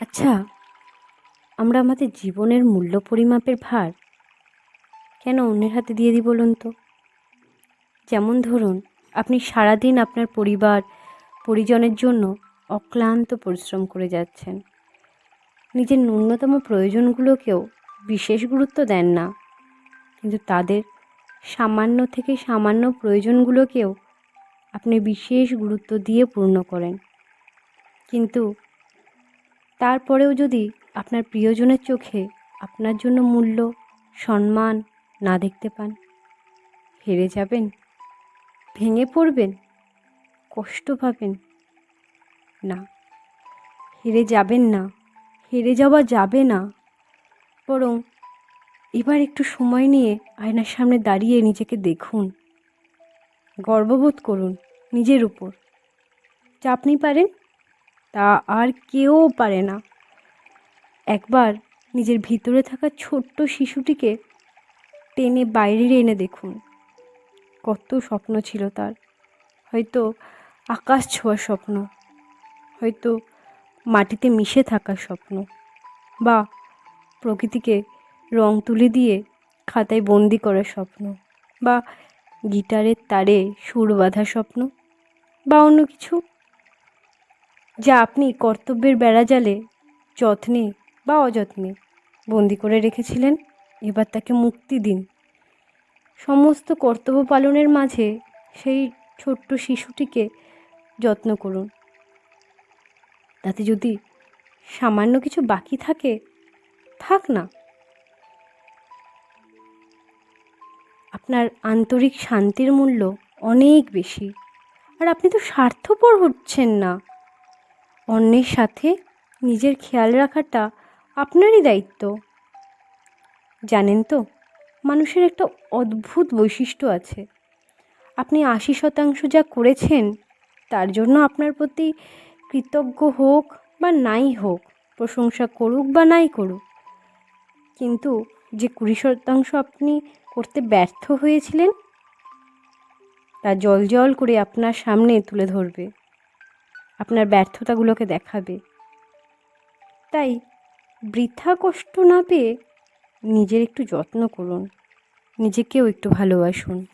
আচ্ছা আমরা আমাদের জীবনের মূল্য পরিমাপের ভার কেন অন্যের হাতে দিয়ে দিই বলুন তো? যেমন ধরুন, আপনি সারাদিন আপনার পরিবার, পরিজনের জন্য অক্লান্ত পরিশ্রম করে যাচ্ছেন। নিজের ন্যূনতম প্রয়োজনগুলোকেও বিশেষ গুরুত্ব দেন না। কিন্তু তাদের সামান্য থেকে সামান্য প্রয়োজনগুলোকেও আপনি বিশেষ গুরুত্ব দিয়ে পূর্ণ করেন। কিন্তু তারপরেও যদি আপনার প্রিয়জনের চোখে আপনার জন্য মূল্য, সম্মান না দেখতে পান, হেরে যাবেন, ভেঙে পড়বেন, কষ্ট পাবেন না। হেরে যাবেন না, হেরে যাওয়া যাবে না। বরং এবার একটু সময় নিয়ে আয়নার সামনে দাঁড়িয়ে নিজেকে দেখুন, গর্ববোধ করুন নিজের উপর। যা আপনি পারেন তা আর কেউ পারে না। একবার নিজের ভিতরে থাকা ছোট্ট শিশুটিকে টেনে বাইরে এনে দেখুন। কত স্বপ্ন ছিল তার। হয়তো আকাশ ছোঁয়ার স্বপ্ন, হয়তো মাটিতে মিশে থাকার স্বপ্ন বা প্রকৃতিকে রং তুলি দিয়ে খাতায় বন্দি করার স্বপ্ন বা গিটারের তারে সুর বাঁধার স্বপ্ন বা অন্য কিছু। যা আপনি কর্তব্যের বেড়াজালে যত্নে বা অযত্নে বন্দি করে রেখেছিলেন, এবার তাকে মুক্তি দিন। সমস্ত কর্তব্য পালনের মাঝে সেই ছোট্ট শিশুটিকে যত্ন করুন। তাতে যদি সামান্য কিছু বাকি থাকে, থাক না। আপনার আন্তরিক শান্তির মূল্য অনেক বেশি। আর আপনি তো স্বার্থপর হচ্ছেন না। অন্যের সাথে নিজের খেয়াল রাখাটা আপনারই দায়িত্ব। জানেন তো, মানুষের একটা অদ্ভুত বৈশিষ্ট্য আছে। আপনি আশি শতাংশ যা করেছেন, তার জন্য আপনার প্রতি কৃতজ্ঞ হোক বা নাই হোক, প্রশংসা করুক বা নাই করুক। কিন্তু যে কুড়ি শতাংশ আপনি করতে ব্যর্থ হয়েছিলেন, তা জল জল করে আপনার সামনে তুলে ধরবে। আপনার ব্যর্থতাগুলোকে দেখাবে। তাই বৃথা কষ্ট না পেয়ে নিজের একটু যত্ন করুন। নিজেকেও একটু ভালোবাসুন।